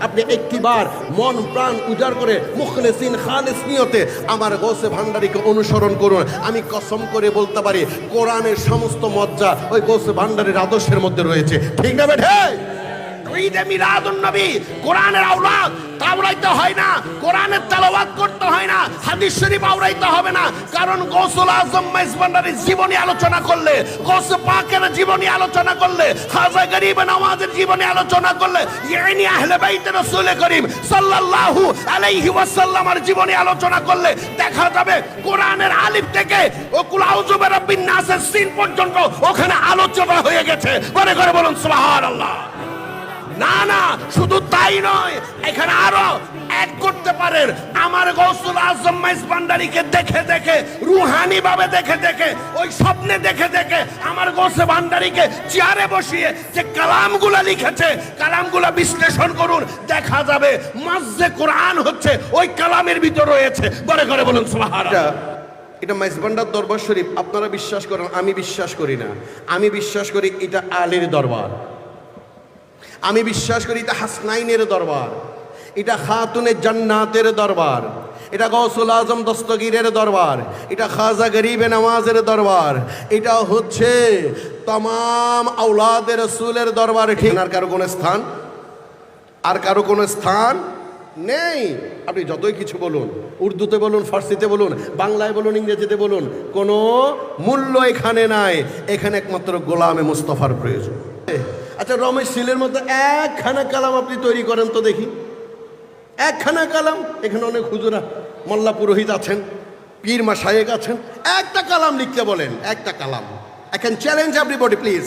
আপনি একটিবার মন প্রাণ উজাড় করে মুখলেসিন খালেস নিয়তে আমার গোসে ভান্ডারিকে অনুসরণ করুন। আমি কসম করে বলতে পারি, কোরআনের সমস্ত মজ্জা ওই গোসে ভান্ডারের আদর্শের মধ্যে রয়েছে। ঠিক না বেঠে? ঈদে কোরআনের আওলাদ। হয় না, কোরআনের করতে হয় না, হাদিস শরীফ আওরাইতে হবে না। কারণ আজম জীবনী আলোচনা করলে পাকের জীবনী আলোচনা করলে, খাজা গরিব নওয়াজের জীবনী আলোচনা করলে আহলে বাইত করিম সাল্লাল্লাহু আলাইহি ওয়াসাল্লামের জীবনী আলোচনা করলে দেখা যাবে কোরআনের আলিফ থেকে ও কুল আউযু বিরাব্বিন নাসের সিন পর্যন্ত ওখানে আলোচনা হয়ে গেছে। মনে করে বলুন, সুবহানাল্লাহ। না না, শুধু তাই নয়, এখানে আরও অ্যাড করতে পারেন। আমার গৌসুল আজম মাইজ ভান্ডারীকে দেখে দেখে রুহানি ভাবে দেখে দেখে, ওই স্বপ্নে দেখে দেখে আমার গৌসে ভান্ডারীকে চেয়ারে বসিয়ে যে কালামগুলা লিখেছে, কালামগুলা বিশ্লেষণ করুন, দেখা যাবে মাজে কোরআন হচ্ছে, ওই কালামের ভিতর রয়েছে। ঘরে ঘরে বলুন, সুবহানাল্লাহ। এটা মাইজবান্ডার দরবার শরীফ, আপনারা বিশ্বাস করেন, আমি বিশ্বাস করি না। আমি বিশ্বাস করি এটা আলীর দরবার। আমি বিশ্বাস করি এটা হাসনাইনের দরবার, এটা খাতুনের জান্নাতের দরবার, এটা গৌসুল আজম দস্তগীরের দরবার, এটা খাজা গরিবে নামাজের দরবার, এটা হচ্ছে তমাম আউলাদের রসুলের দরবার। ঠিক আর কারও কোনো স্থান? আর কারও কোনো স্থান নেই? আপনি যতই কিছু বলুন, উর্দুতে বলুন, ফার্সিতে বলুন, বাংলায় বলুন, ইংরেজিতে বলুন, কোনো মূল্য এখানে নাই। এখানে একমাত্র গোলামে মুস্তফার প্রয়োজন। আচ্ছা রমেশ সিলের মতো একখানা কালাম আপনি তৈরি করেন তো দেখি। একখানা কালাম, এখানে অনেক হুজুরা, মোল্লা পুরোহিত আছেন, পীর মা আছেন, একটা কালাম লিখতে বলেন, একটা column. Can challenge everybody please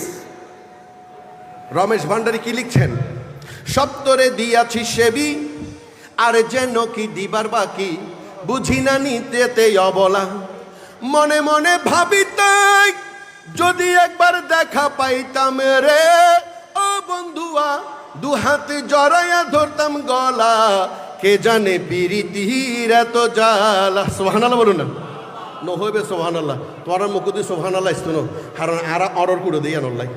Ramesh Bhandari কি লিখছেন? সত্তরে দিয়াছি সেবি, আর যেন কি দিবার বাকি, বুঝি না নিতেতে অবলা। মনে মনে ভাবি তাই যদি একবার দেখা পাইতাম রে। দু হাতে জড়াইয়া ধরতাম গলা। কে জানে পিরিতির এত জ্বালা সোহান আল্লাহ বলুন না। নহবে সোহান আল্লাহ তোমার মুখদি সোহান আল্লাহ ইস্তুন হারণ আর অর্ডার করে দিই আনল্লাই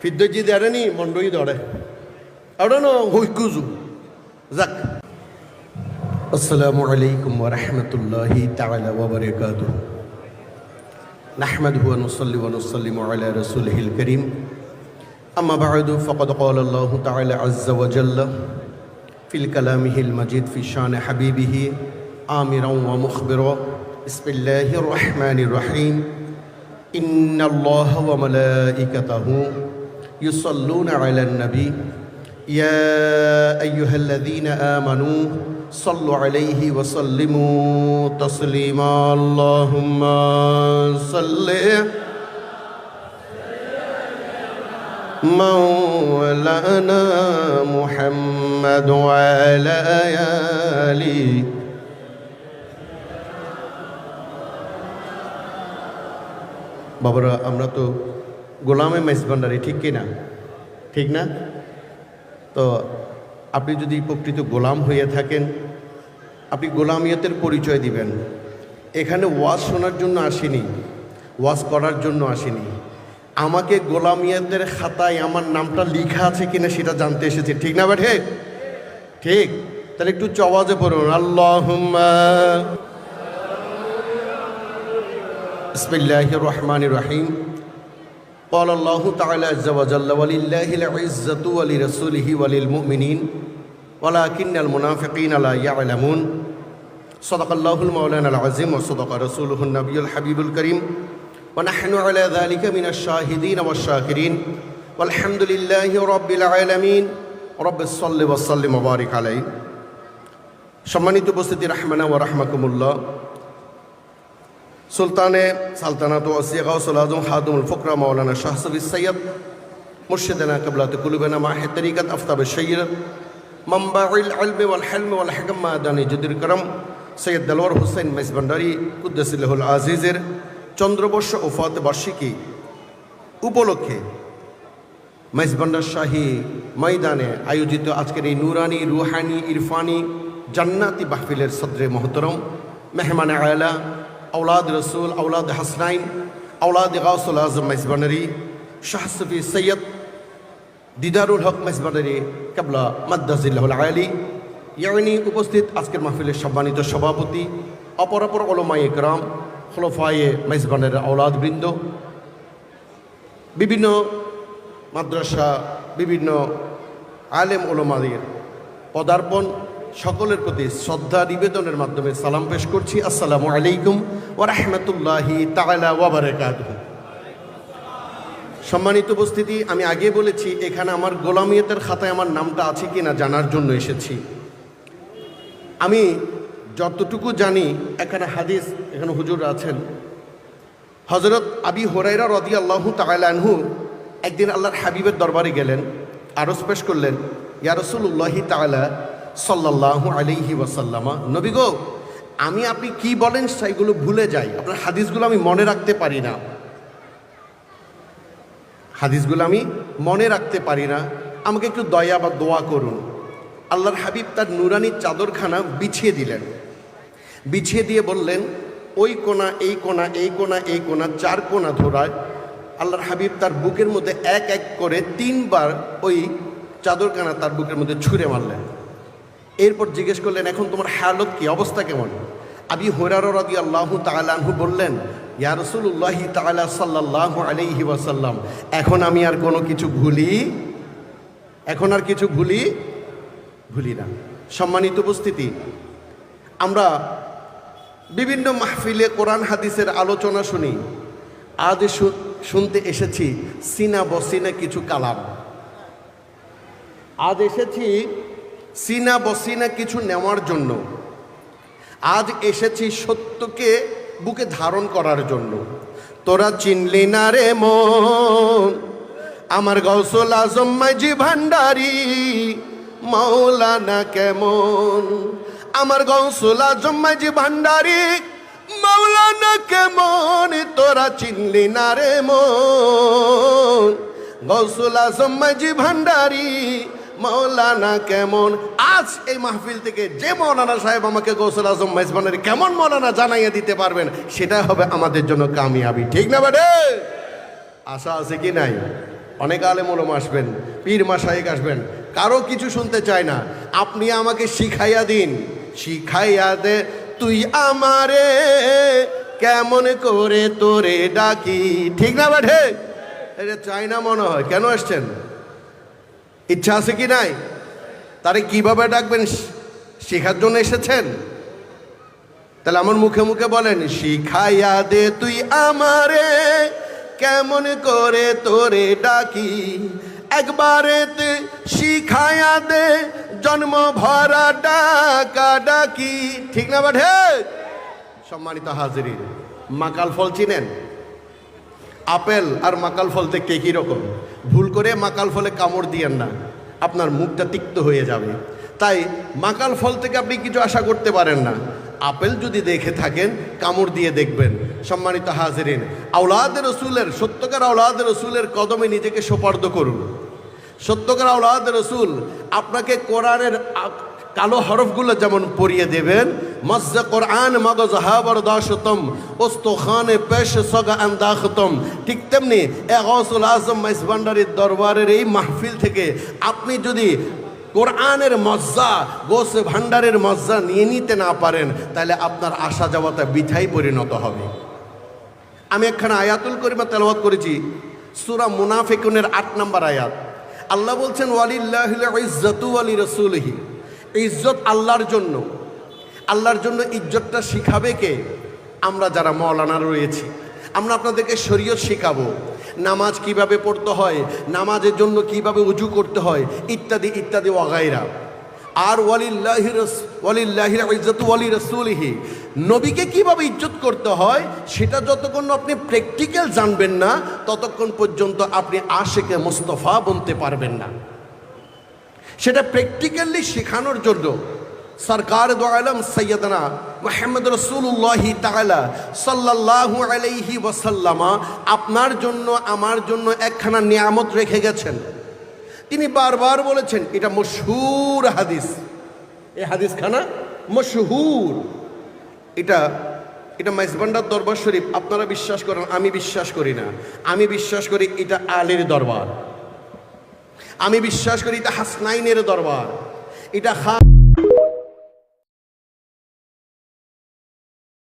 ফিদ্দজি দেড়েনি মন্ডই দড়ে। আর হুইকুজু যাক। আসসালামু আলাইকুম ওয়া রাহমাতুল্লাহি তাআলা ওয়া বারাকাতুহু। নাহমাদুহু ওয়া নুসাল্লি ওয়া নুসাল্লিমু আলা রাসূলিহিল কারীম। أما بعد فقد قال الله تعالى عز وجل في كلامه المجيد في شان حبيبه آمرا ومخبرا بسم الله الرحمن الرحيم إن الله وملائكته يصلون على النبي يا أيها الذين آمنوا صلوا عليه وسلموا تسليما اللهم صل مولانا محمد وعلى آله বাবারা আমরা তো গোলামে মেস ভান্ডারি ঠিক কিনা ঠিক না তো আপনি যদি প্রকৃত গোলাম হয়ে থাকেন আপনি গোলামিয়তের পরিচয় দিবেন এখানে ওয়াজ শোনার জন্য আসিনি ওয়াজ করার জন্য আসিনি আমাকে গোলামিয়তের খাতায় আমার নামটা লিখা আছে কিনা সেটা জানতে এসেছি ঠিক না বেঠে ঠিক তাহলে একটু চওয়াজে পড়ুন আল্লাহ বিসমিল্লাহির রহমানির রহিম قال الله تعالى عز وجل ولله العزة ولرسوله وللمؤمنين ولكن المنافقين لا يعلمون صدق الله المولانا العظيم وصدق رسوله النبي الحبيب الكريم ونحن على ذلك من الشاهدين والشاكرين والحمد لله رب العالمين رب صل وسلم وبارك عليه সম্মানিত উপস্থিতি রাহমানা ও রাহমাকুমুল্লাহ সুলতানে সালতানাত ওসিয়া আজম হাদুমুল ফকরা মাওলানা শাহসবি সৈয়দ মুর্শিদানা কবলাত কুলুবেনা মাহে তরিকত আফতাব সৈয়দ মম্বাউল আলমে ওয়াল হেলমে ওয়াল হেকম মাদানি জুদুল করম সৈয়দ দলওয়ার হুসেন মেস ভান্ডারি কুদ্দসিল্লাহুল আজিজের চন্দ্রবর্ষ ওফাত বার্ষিকী উপলক্ষে মেজবান্ডার শাহী ময়দানে আয়োজিত আজকের এই নুরানি, রুহানি, ইরফানি জান্নাতি মাহফিলের সদরে মহতরম মেহমান আয়লা আউলাদ রসুল আউলাদ হাসনাইন আউলাদ গাউসুল আজম মেজবানারি, শাহ সফি সৈয়দ দিদারুল হক মেসবাদারি কাবলা মাদ্দাজিল্লাহুল আলী ইয়ানি উপস্থিত আজকের মাহফিলের সম্মানিত সভাপতি অপর অপর ওলমাই একরাম খোলফায়ে মেজবানের আওলাদবৃন্দ, বিভিন্ন মাদ্রাসা, বিভিন্ন আলেম ওলমাদের পদার্পণ, সকলের প্রতি শ্রদ্ধা নিবেদনের মাধ্যমে সালাম পেশ করছি। আসসালামু আলাইকুম ও রহমতুল্লাহি সম্মানিত উপস্থিতি, আমি আগে বলেছি, এখানে আমার গোলামিয়তের খাতায় আমার নামটা আছে কিনা জানার জন্য এসেছি। আমি যতটুকু জানি, এখানে হাদিস, এখানে হুজুর আছেন। হজরত আবি হোরাইরা রদি আল্লাহ তালানহু একদিন আল্লাহর হাবিবের দরবারে গেলেন আরস পেশ করলেন, ইয়া রসুল্লাহি তালা সাল্লাহ আলিহি ওয়াসাল্লামা, নবী গো, আমি আপনি কি বলেন সেইগুলো ভুলে যাই, আপনার হাদিসগুলো আমি মনে রাখতে পারি না। হাদিসগুলো আমি মনে রাখতে পারি না। আমাকে একটু দয়া বা দোয়া করুন। আল্লাহর হাবিব তার নুরানির চাদরখানা বিছিয়ে দিলেন। বিছিয়ে দিয়ে বললেন, ওই কোনা, এই কোনা এই কোনা এই কোনা, চার কোনা ধরায়। আল্লাহর হাবিব তার বুকের মধ্যে এক এক করে তিনবার ওই চাদরখানা তার বুকের মধ্যে ছুঁড়ে মারলেন। এরপর জিজ্ঞেস করলেন, এখন তোমার হালত কি? অবস্থা কেমন? আবি হরার রদি আল্লাহ তালাহু বললেন, ইয়া রসুল্লাহি তালা সাল্লাহ আলাইহি ওয়াসাল্লাম, এখন আমি আর কোনো কিছু ভুলি, এখন আর কিছু ভুলি ভুলি না। সম্মানিত উপস্থিতি, আমরা বিভিন্ন মাহফিলে কোরআন হাদিসের আলোচনা শুনি। আজ শুনতে এসেছি সিনা বসিনা কিছু কালাম। আজ এসেছি সিনা বসিনা কিছু নেওয়ার জন্য। আজ এসেছি সত্যকে বুকে ধারণ করার জন্য। তোরা চিনলি না রে মন, আমার গৌসল আজম মাঝি ভান্ডারি মৌলানা কেমন? আমার গৌসল মাঝি ভান্ডারি মৌলানা কেমন তোরা চিনলি না রে মন? গৌসুল আজম ভান্ডারি মৌলানা কেমন? আজ এই মাহফিল থেকে যে মৌলানা সাহেব আমাকে গৌসুল আজম মেজবানের কেমন মৌলানা জানাইয়া দিতে পারবেন, সেটা হবে আমাদের জন্য কামিয়াবি। ঠিক না বাডে আশা আছে কি নাই? অনেক আলেম ওলম আসবেন, পীর মাসাইক আসবেন, কারও কিছু শুনতে চায় না। আপনি আমাকে শিখাইয়া দিন। শিখাইয়া দে, তুই আমারে। কেমন করে তোরে ডাকি, ঠিক না বাঠে? এটা চাই না মনে হয়, কেন আসছেন? ইচ্ছা আছে কি নাই? তারে কীভাবে ডাকবেন? শেখার জন্য এসেছেন? তাহলে আমার মুখে মুখে বলেন, শিখাইয়া দে, তুই আমারে। কেমন করে তোরে ডাকি, একবারেতে শিখাইয়া দে জন্ম ভরা ডাকা ডাকি ঠিক না বাঠে সম্মানিত হাজিরি মাকাল ফল চিনেন? আপেল আর মাকাল ফল দেখতে একই রকম? ভুল করে মাকাল ফলে কামড় দিয়েন না। আপনার মুখটা তিক্ত হয়ে যাবে। তাই মাকাল ফল থেকে আপনি কিছু আশা করতে পারেন না। আপেল যদি দেখে থাকেন, কামড় দিয়ে দেখবেন। সম্মানিত হাজিরিন আউলাদের রসুলের, সত্যকার আউলাদের রসুলের কদমে নিজেকে সোপার্দ করুন। সত্যকার আউলাদ রসুল আপনাকে কোরআনের কালো হরফগুলো যেমন পরিয়ে দেবেন কোরআন পেশ ঠিক তেমনি মাইস দরবারের এই মাহফিল থেকে আপনি যদি কোরআনের মজ্জা, গোস ভান্ডারের মজ্জা নিয়ে নিতে না পারেন, তাহলে আপনার আসা যাওয়াটা বিথাই পরিণত হবে। আমি একখানা আয়াতুল করিমা তেলাওয়াত করেছি, সুরা মুনাফিকুনের আট নম্বর আয়াত। আল্লাহ বলছেন, ওয়ালিল্লাহ রসুলহি ইজ্জত আল্লাহর জন্য। আল্লাহর জন্য ইজ্জতটা শিখাবে কে? আমরা যারা মৌলানা রয়েছি, আমরা আপনাদেরকে শরীয়ত শেখাবো। নামাজ কীভাবে পড়তে হয়, নামাজের জন্য কীভাবে উজু করতে হয়, ইত্যাদি ইত্যাদি, ওয়াগাইরা। আর ওয়ালিল্লাহি নবীকে কীভাবে ইজ্জত করতে হয়, সেটা যতক্ষণ আপনি প্র্যাকটিক্যাল জানবেন না, ততক্ষণ পর্যন্ত আপনি আশেকে মোস্তফা বলতে পারবেন না। সেটা প্র্যাকটিক্যালি শেখানোর জন্য সরকার দো আলম সৈয়দনা মোহাম্মদ রসুল্লাহি তালা সাল্লাল্লাহু আলাইহি ওয়াসাল্লামা আপনার জন্য, আমার জন্য একখানা নিয়ামত রেখে গেছেন। তিনি বারবার বলেছেন এটা মশহুর হাদিস। এই হাদিসখানা মশহুর। এটা এটা মাইজবান্ডার দরবার শরীফ আপনারা বিশ্বাস করেন আমি বিশ্বাস করি না। আমি বিশ্বাস করি এটা আলের দরবার। আমি বিশ্বাস করি এটা হাসনাইনের দরবার। এটা খা